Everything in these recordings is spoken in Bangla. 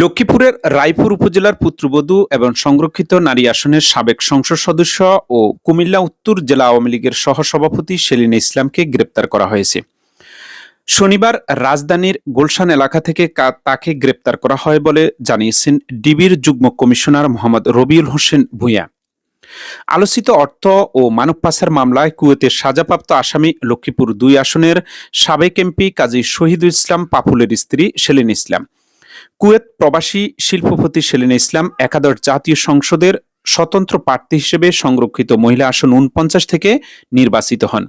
লক্ষ্মীপুরের রায়পুর উপজেলার পুত্রবধূ এবং সংরক্ষিত নারী আসনের সাবেক সংসদ সদস্য ও কুমিল্লা উত্তর জেলা আওয়ামী লীগের সহসভাপতি সেলিনা ইসলামকে গ্রেপ্তার করা হয়েছে। শনিবার রাজধানীর গুলশান এলাকা থেকে তাকে গ্রেপ্তার করা হয় বলে জানিয়েছেন ডিবির যুগ্ম কমিশনার মোহাম্মদ রবিউল হোসেন ভূঁইয়া। আলোচিত অর্থ ও মানব পাচার মামলায় কুয়েতের সাজাপ্রাপ্ত আসামি লক্ষ্মীপুর দুই আসনের সাবেক এমপি কাজী শহীদুল ইসলাম পাপুলের স্ত্রী সেলিন ইসলাম। কুয়েত প্রবাসী শিল্পপতি সেলিনা ইসলাম একাদশ জাতীয় সংসদের স্বতন্ত্র প্রার্থী হিসেবে সংরক্ষিত মহিলা আসন উনপঞ্চাশ থেকে নির্বাচিত হন।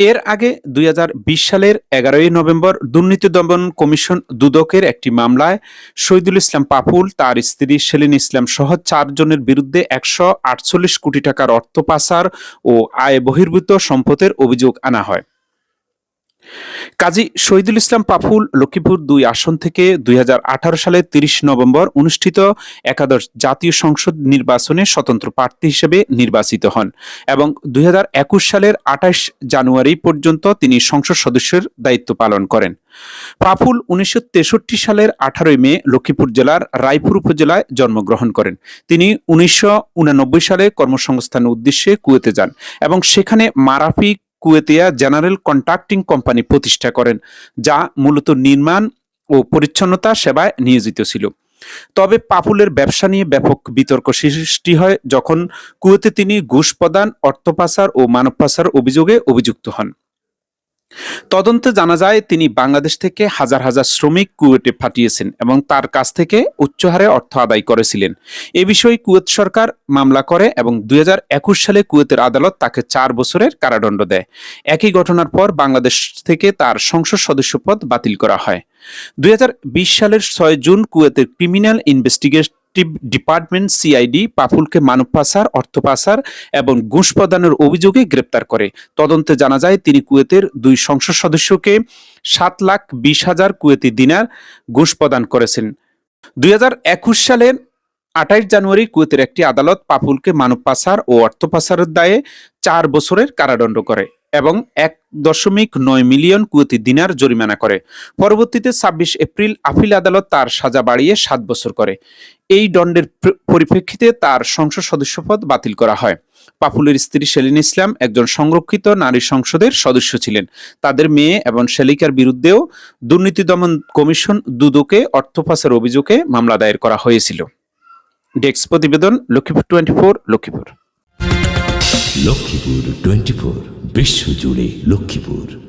এর আগে দুই হাজার বিশ সালের এগারোই নভেম্বর দুর্নীতি দমন কমিশন দুদকের একটি মামলায় শহীদুল ইসলাম পাপুল, তার স্ত্রী সেলিন ইসলাম সহ চারজনের বিরুদ্ধে একশো আটচল্লিশ কোটি টাকার অর্থ পাচার ও আয় বহির্ভূত সম্পদের অভিযোগ আনা হয়। কাজী শহীদুল ইসলাম পাফুল লক্ষ্মীপুর দুই আসন থেকে দুই সালের তিরিশ নভেম্বর অনুষ্ঠিত একাদশ জাতীয় সংসদ নির্বাচনে স্বতন্ত্র প্রার্থী হিসেবে নির্বাচিত হন এবং দুই হাজার একুশ সালের আঠাশ জানুয়ারি পর্যন্ত তিনি সংসদ সদস্যের দায়িত্ব পালন করেন। পাফুল উনিশশো তেষট্টি সালের আঠারোই মে লক্ষ্মীপুর জেলার রায়পুর উপজেলায় জন্মগ্রহণ করেন। তিনি উনিশশো সালে কর্মসংস্থানের উদ্দেশ্যে কুয়েতে যান এবং সেখানে Marafie Kuwaitia general contracting company প্রতিষ্ঠা করেন, যা মূলত নির্মাণ ও পরিচ্ছন্নতা সেবায় নিয়োজিত ছিল। তবে পাপুলের ব্যবসা নিয়ে ব্যাপক বিতর্ক সৃষ্টি হয় যখন কুয়েতে তিনি ঘুষ প্রদান, অর্থ পাচার ও মানব পাচার অভিযোগে অভিযুক্ত হন। তদন্তে জানা যায়, তিনি বাংলাদেশ থেকে হাজার হাজার শ্রমিক কুয়েটে পাঠিয়েছেন এবং তার কাছ থেকে উচ্চ হারে অর্থ আদায় করেছিলেন। এ বিষয়ে কুয়েত সরকার মামলা করে এবং দুই হাজার একুশ সালে কুয়েতের আদালত তাকে চার বছরের কারাদণ্ড দেয়। একই ঘটনার পর বাংলাদেশ থেকে তার সংসদ সদস্য পদ বাতিল করা হয়। দুই হাজার বিশ সালের ছয় জুন কুয়েতের ক্রিমিনাল ইনভেস্টিগেটিভ ডিপার্টমেন্ট সিআইডি পাফুলকে মানব পাচার, অর্থ পাচার এবং ঘুষ প্রদানের অভিযোগে গ্রেপ্তার করে। তদন্তে জানা যায়, তিনি কুয়েতের দুই সংসদ সদস্যকে সাত লাখ বিশ হাজার কুয়েতি দিনার ঘুষ প্রদান করেছেন। দুই হাজার একুশ সালের আঠাইশ জানুয়ারি কুয়েতের একটি আদালত পাপুলকে মানব পাচার ও অর্থ পাচারের দায়ে চার বছরের কারাদণ্ড করে। এবং এক দশমিক নয় মিলিয়ন কুয়েতি দিনার জরিমানা করে। পরবর্তীতে ছাব্বিশ এপ্রিল আপিল আদালত তার সাজা বাড়িয়ে সাত বছর করে। এই দণ্ডের পরিপ্রেক্ষিতে তার সংসদ সদস্যপদ বাতিল করা হয়। পাপুলের স্ত্রী সেলিন ইসলাম একজন সংরক্ষিত নারী সংসদের সদস্য ছিলেন। তাদের মেয়ে এবং শেলিকার বিরুদ্ধেও দুর্নীতি দমন কমিশন দুদকে অর্থ অভিযোগে মামলা দায়ের করা হয়েছিল। ডেস্ক প্রতিবেদন Lakshmipur twenty four, Lakshmipur. Lakshmipur twenty four. বিশ্বজুড়ে লক্ষ্মীপুর।